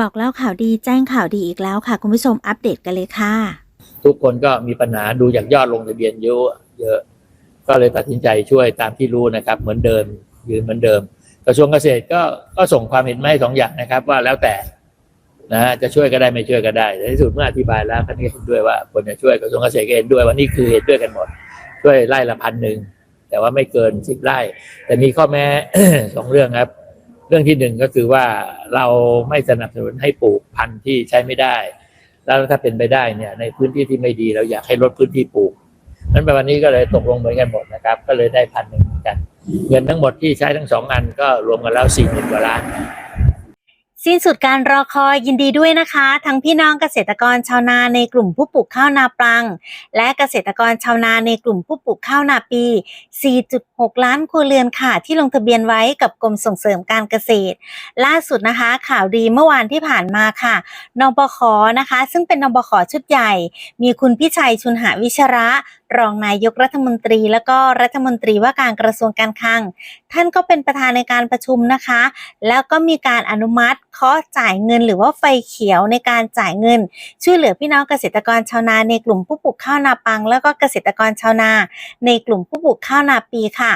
บอกเล่าข่าวดีแจ้งข่าวดีอีกแล้วค่ะ คุณผู้ชมอัปเดตกันเลยค่ะ ทุกคนก็มีปัญหาดูจากยอดลงทะเบียนเยอะเยอะ ก็เลยตัดสินใจช่วยตามที่รู้นะครับ เหมือนเดิมยืนเหมือนเดิม กระทรวงเกษตรก็ก็ส่งความเห็นมาให้สองอย่างนะครับ ว่าแล้วแต่นะฮะจะช่วยก็ได้ไม่ช่วยก็ได้แต่ที่สุดเมื่ออธิบายแล้วท่านก็เห็นด้วยว่าควรจะช่วยกระทรวงเกษตรก็เห็นด้วยว่านี่คือเห็นด้วยกันหมด ช่วยไร่ละพันหนึ่งแต่ว่าไม่เกินสิบไร่แต่มีข้อแม้สองเรื่องครับ เรื่องที่หนึ่งก็คือว่าเราไม่สนับสนุนให้ปลูกพันธุ์ที่ใช้ไม่ได้ แล้วถ้าเป็นไปได้เนี่ย ในพื้นที่ที่ไม่ดีเราอยากให้ลดพื้นที่ปลูกนั้นวันนี้ก็เลยตกลงเหมือนกันหมดนะครับ ก็เลยได้พันหนึ่งเหมือนกัน เงินทั้งหมดที่ใช้ทั้งสองอันก็รวมกันแล้วสี่หมื่นกว่าล้าน สิ้นสุดการรอคอยยินดีด้วยนะคะ ทั้งพี่น้องเกษตรกรชาวนาในกลุ่มผู้ปลูกข้าวนาปลัง และเกษตรกรชาวนาในกลุ่มผู้ปลูกข้าวนาปี 4.6 ล้านครัวเรือนค่ะ ที่ลงทะเบียนไว้กับกรมส่งเสริมการเกษตร ล่าสุดนะคะ ข่าวดีเมื่อวานที่ผ่านมาค่ะนบขนะคะ ซึ่งเป็นนบขชุดใหญ่ มีคุณพิชัยชุนหาวิชระ รองนายกรัฐมนตรี แล้วก็รัฐมนตรีว่าการกระทรวงการคลัง ท่านก็เป็นประธานในการประชุมนะคะ แล้วก็มีการอนุมัติเคาะจ่ายเงินหรือว่าไฟเขียวในการจ่ายเงิน ช่วยเหลือพี่น้องเกษตรกรชาวนาในกลุ่มผู้ปลูกข้าวนาปัง แล้วก็เกษตรกรชาวนา ในกลุ่มผู้ปลูกข้าวนาปีค่ะ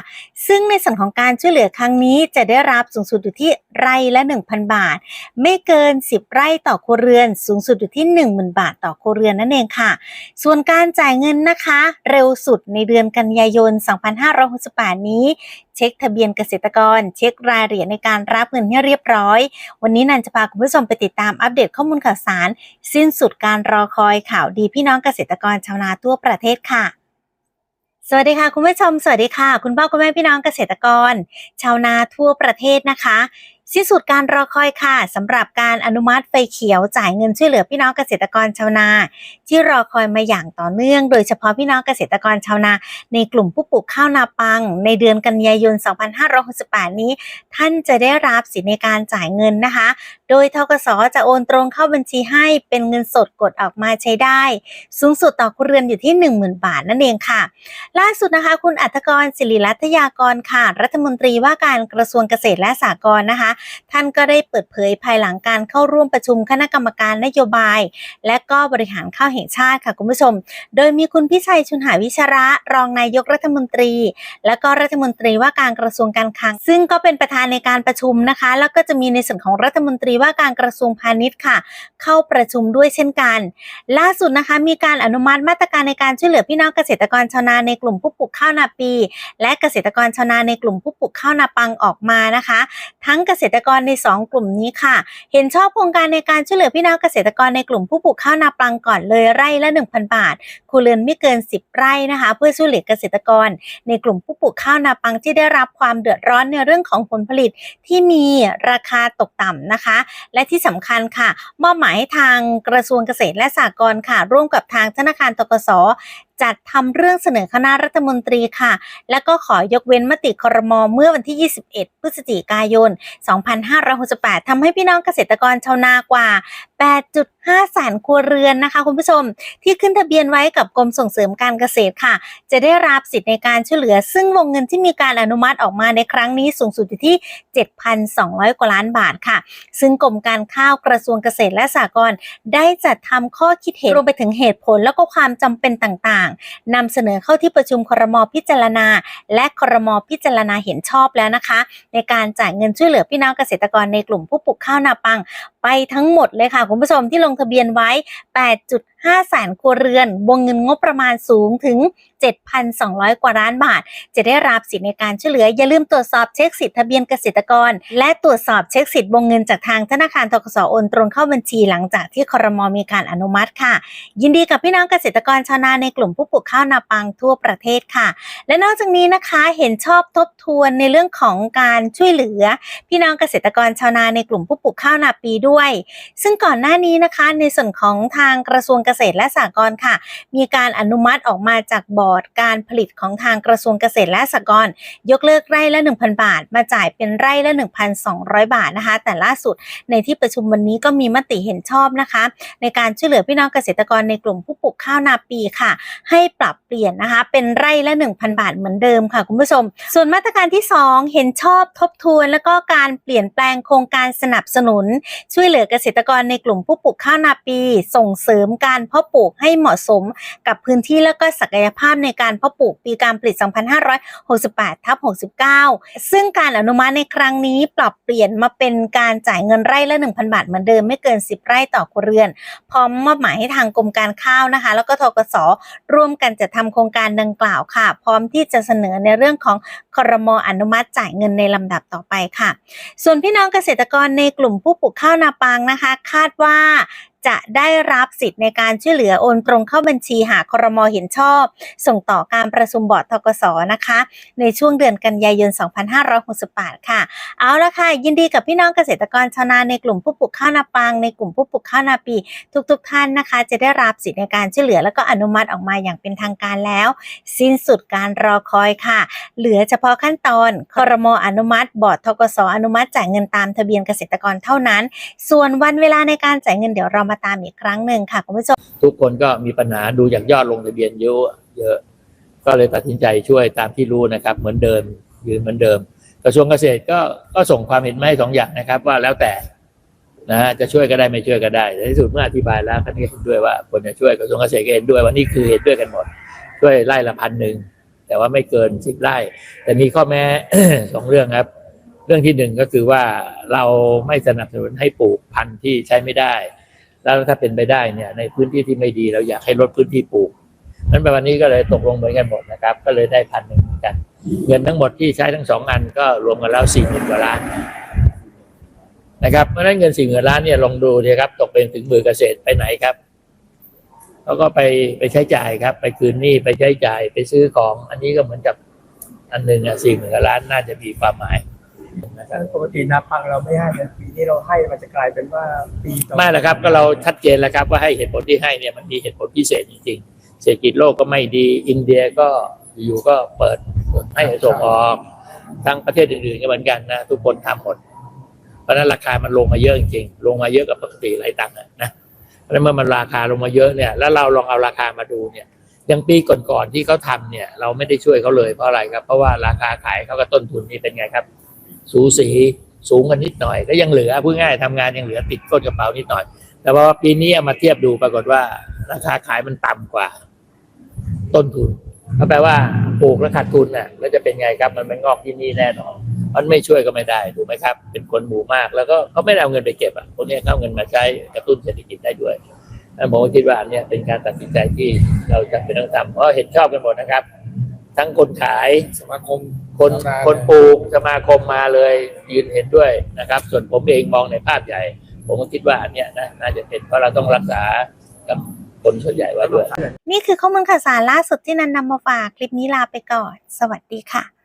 ซึ่งในส่วนของการช่วยเหลือครั้งนี้จะได้รับสูงสุดอยู่ที่ไร่ละ 1,000 บาท ไม่เกิน 10 ไร่ต่อครัวเรือน สูงสุดอยู่ที่ 10,000 บาทต่อครัวเรือนนั่นเองค่ะ ส่วนการจ่ายเงินนะคะเร็วสุดในเดือนกันยายน 2568 นี้ เช็คทะเบียนเกษตรกร เช็ครายละเอียดในการรับเงินให้เรียบร้อย วันนี้นันจะพาคุณผู้ชมไปติดตามอัปเดตข้อมูลข่าวสาร สิ้นสุดการรอคอยข่าวดีพี่น้องเกษตรกรชาวนาทั่วประเทศค่ะสวัสดีค่ะ คุณผู้ชม สวัสดีค่ะ คุณพ่อคุณแม่พี่น้องเกษตรกร ชาวนาทั่วประเทศนะคะ สิ้นสุดการรอคอยค่ะสำหรับการอนุมัติไฟเขียวจ่ายเงินช่วยเหลือพี่น้องเกษตรกรชาวนา ที่รอคอยมาอย่างต่อเนื่อง โดยเฉพาะพี่น้องเกษตรกรชาวนา ในกลุ่มผู้ปลูกข้าวนาปัง ในเดือนกันยายน 2568 นี้ ท่านจะได้รับสิทธิในการจ่ายเงินนะคะ โดยทกสจะโอนตรงเข้าบัญชีให้เป็นเงินสดกดออกมาใช้ได้ สูงสุดต่อครัวเรือนอยู่ที่ 10,000 บาทนั่นเองค่ะ ล่าสุดนะคะ คุณอัธกรศิริรัตยากรค่ะ รัฐมนตรีว่าการกระทรวงเกษตรและสหกรณ์นะคะท่านก็ได้เปิดเผยภายหลังการเข้าร่วมประชุมคณะกรรมการนโยบาย และก็บริหารข้าวแห่งชาติค่ะคุณผู้ชม โดยมีคุณพิชัยชุนหาวิชระ รองนายกรัฐมนตรี และก็รัฐมนตรีว่าการกระทรวงการคลัง ซึ่งก็เป็นประธานในการประชุมนะคะ แล้วก็จะมีในส่วนของรัฐมนตรีว่าการกระทรวงพาณิชย์ค่ะ เข้าประชุมด้วยเช่นกัน ล่าสุดนะคะมีการอนุมัติมาตรการในการช่วยเหลือพี่น้องเกษตรกรชาวนาในกลุ่มผู้ปลูกข้าวนาปี และเกษตรกรชาวนาในกลุ่มผู้ปลูกข้าวนาปังออกมานะคะ ทั้งเกษษตรกรใน 2 กลุ่มนี้ค่ะ เห็นชอบโครงการในการช่วยเหลือพี่น้องเกษตรกรในกลุ่มผู้ปลูกข้าวนาปังก่อนเลยไร่ละ 1,000 บาทครัวเรือนไม่เกิน 10 ไร่นะคะ เพื่อช่วยเหลือเกษตรกร ในกลุ่มผู้ปลูกข้าวนาปังที่ได้รับความเดือดร้อนในเรื่องของผลผลิตที่มีราคาตกต่ำนะคะ และที่สำคัญค่ะ มอบหมายให้ทางกระทรวงเกษตรและสหกรณ์ค่ะ ร่วมกับทางธนาคารตกส จัดทำเรื่องเสนอคณะรัฐมนตรีค่ะ และก็ขอยกเว้นมติครมเมื่อวันที่ 21 พฤศจิกายน 2568ทำให้พี่น้องเกษตรกรชาวนากว่า 8.5แสนครัวเรือนนะคะ คุณผู้ชม ที่ขึ้นทะเบียนไว้กับกรมส่งเสริมการเกษตรค่ะ จะได้รับสิทธิ์ในการช่วยเหลือ ซึ่งวงเงินที่มีการอนุมัติออกมาในครั้งนี้สูงสุดอยู่ที่ 7,200 กว่าล้านบาทค่ะ ซึ่งกรมการข้าวกระทรวงเกษตรและสหกรณ์ได้จัดทำข้อคิดเห็นรวมไปถึงเหตุผลแล้วก็ความจำเป็นต่างๆนำเสนอเข้าที่ประชุมครมพิจารณา และครมพิจารณาเห็นชอบแล้วนะคะ ในการจ่ายเงินช่วยเหลือพี่น้องเกษตรกรในกลุ่มผู้ปลูกข้าวนาปัง ไปทั้งหมดเลยค่ะคุณผู้ชมที่ลงทะเบียนไว้5แสนครัวเรือน วงเงินงบประมาณสูงถึง 7,200 กว่าล้านบาท จะได้รับสิทธิในการช่วยเหลือ อย่าลืมตรวจสอบเช็คสิทธิทะเบียนเกษตรกร และตรวจสอบเช็คสิทธิ์วงเงินจากทางธนาคารทกสโอนตรงเข้าบัญชีหลังจากที่ครมมีการอนุมัติค่ะ ยินดีกับพี่น้องเกษตรกรชาวนาในกลุ่มผู้ปลูกข้าวนาปังทั่วประเทศค่ะ และนอกจากนี้นะคะเห็นชอบทบทวนในเรื่องของการช่วยเหลือ พี่น้องเกษตรกรชาวนาในกลุ่มผู้ปลูกข้าวนาปีด้วย ซึ่งก่อนหน้านี้นะคะ ในส่วนของทางกระทรวงเกษตรและสหกรณ์ค่ะ มีการอนุมัติออกมาจากบอร์ดการผลิตของทางกระทรวงเกษตรและสหกรณ์ยกเลิกไร่ละ 1,000 บาท มาจ่ายเป็นไร่ละ 1,200 บาทนะคะ แต่ล่าสุดในที่ประชุมวันนี้ก็มีมติเห็นชอบนะคะ ในการช่วยเหลือพี่น้องเกษตรกรในกลุ่มผู้ปลูกข้าวนาปีค่ะ ให้ปรับเปลี่ยนนะคะ เป็นไร่ละ 1,000 บาทเหมือนเดิมค่ะคุณผู้ชม ส่วนมาตรการที่ 2 เห็นชอบทบทวน แล้วก็การเปลี่ยนแปลงโครงการสนับสนุน ช่วยเหลือเกษตรกรในกลุ่มผู้ปลูกข้าวนาปี ส่งเสริมการเพาะปลูกให้เหมาะสมกับพื้นที่แล้วก็ศักยภาพในการเพาะปลูกปีการผลิต 2568ทับ69 ซึ่งการอนุมัติในครั้งนี้ปรับเปลี่ยนมาเป็นการจ่ายเงินไร่ละ 1,000 บาทเหมือนเดิมไม่เกิน 10 ไร่ต่อครัวเรือน พร้อมมอบหมายให้ทางกรมการข้าวนะคะ แล้วก็ทกสร่วมกันจัดทำโครงการดังกล่าวค่ะ พร้อมที่จะเสนอในเรื่องของครมอนุมัติจ่ายเงินในลำดับต่อไปค่ะ ส่วนพี่น้องเกษตรกรในกลุ่มผู้ปลูกข้าวนาปังนะคะ คาดว่าจะได้รับสิทธิ์ในการช่วยเหลือโอนตรงเข้าบัญชีหากครมเห็นชอบ ส่งต่อการประชุมบอร์ดทกสนะคะ ในช่วงเดือนกันยายน 2568 ค่ะ เอาละค่ะ ยินดีกับพี่น้องเกษตรกรชาวนาในกลุ่มผู้ปลูกข้าวนาปัง ในกลุ่มผู้ปลูกข้าวนาปี ทุกๆทท่านนะคะ จะได้รับสิทธิ์ในการช่วยเหลือแล้วก็อนุมัติออกมาอย่างเป็นทางการแล้ว สิ้นสุดการรอคอยค่ะ เหลือเฉพาะขั้นตอนครมอนุมัติ บอร์ดทกสอนุมัติจ่ายเงินตามทะเบียนเกษตรกรเท่านั้น ส่วนวันเวลาในการจ่ายเงินเดี๋ยวเรามาตามอีกครั้งหนึ่งค่ะคุณผู้ชม ทุกคนก็มีปัญหาดูจากยอดลงทะเบียนเยอะเยอะ ก็เลยตัดสินใจช่วยตามที่รู้นะครับ เหมือนเดิมยืนเหมือนเดิม กระทรวงเกษตรก็ก็ส่งความเห็นมาให้สองอย่างนะครับ ว่าแล้วแต่นะฮะจะช่วยก็ได้ไม่ช่วยก็ได้แต่ที่สุดเมื่ออธิบายแล้วท่านก็เห็นด้วยว่าควรจะช่วยกระทรวงเกษตรก็เห็นด้วยว่านี่คือเห็นด้วยกันหมด ช่วยไร่ละพันหนึ่งแต่ว่าไม่เกินสิบไร่ แต่มีข้อแม้สองเรื่องครับ เรื่องที่หนึ่งก็คือว่าเราไม่สนับสนุนให้ปลูกพันธุ์ที่ใช้ไม่ได้ แล้วถ้าเป็นไปได้เนี่ย ในพื้นที่ที่ไม่ดีเราอยากให้ลดพื้นที่ปลูกนั้นในวันนี้ก็เลยตกลงเหมือนกันหมดนะครับ ก็เลยได้พันหนึ่งเหมือนกัน เงินทั้งหมดที่ใช้ทั้งสองอันก็รวมกันแล้วสี่หมื่นกว่าล้านนะครับเพราะฉะนั้นเงินสี่หมื่นล้านเนี่ยลองดูเนี่ยครับ ตกเป็นถึงมือเกษตรไปไหนครับเขาก็ไปไปใช้จ่ายครับ ไปคืนหนี้ไปใช้จ่ายไปซื้อของ อันนี้ก็เหมือนกับอันหนึ่งอะสี่หมื่นล้านน่าจะมีความหมาย นะครับปกตินาปังเราไม่ให้แต่ปีนี้เราให้มันจะกลายเป็นว่าปีต่อไม่ละครับ ก็เราชัดเจนแล้วครับว่าให้เหตุผลที่ให้เนี่ยมันมีเหตุผลพิเศษจริงๆเศรษฐกิจโลกก็ไม่ดี อินเดียก็อยู่ก็เปิดให้ส่งออกทั้งประเทศอื่นๆก็เหมือนกันนะทุกคนทำหมด เพราะนั้นราคามันลงมาเยอะจริงๆลงมาเยอะกว่าปกติหลายตังค์นะเพราะนั้นเมื่อมันราคาลงมาเยอะเนี่ย แล้วเราลองเอาราคามาดูเนี่ยย่างปีก่อนๆที่เขาทำเนี่ย เราไม่ได้ช่วยเขาเลยเพราะอะไรครับ เพราะว่าราคาขายเขากับต้นทุนนี่เป็นไงครับ สูสีสูงกันนิดหน่อย ก็ยังเหลือพูดง่ายๆทำงานยังเหลือติดก้นกระเป๋านิดหน่อย แต่ว่าปีนี้เอามาเทียบดูปรากฏว่า ราคาขายมันต่ำกว่า ต้นทุนก็แปลว่าปลูกแล้วขาดทุนน่ะแล้วจะเป็นไงครับมันไม่งอกที่นี่แน่นอนมันไม่ช่วยก็ไม่ได้ถูกไหมครับ เป็นคนหมู่มาก แล้วก็เขาไม่ได้เอาเงินไปเก็บอะพวกเนี้เขาเอาเงินมาใช้กระตุ้นเศรษฐกิจได้ด้วยแล้วผมคิดว่านเนี่ยเป็นการตัดสินใจที่เราจะเป็นต้องทำเพราะเห็นชอบกันหมดนะครับ ทั้งคนขายสมาคมคนชาวนาคนปลูกสมาคมมาเลยยืนเห็นด้วยนะครับ ส่วนผมเองมองในภาพใหญ่ ผมก็คิดว่าอันเนี้ยนะน่าจะเป็นเพราะเราต้องรักษากับคนส่วนใหญ่ไว้ด้วย นี่คือข้อมูลข่าวสารล่าสุดที่นันนำมาฝาก คลิปนี้ลาไปก่อน สวัสดีค่ะ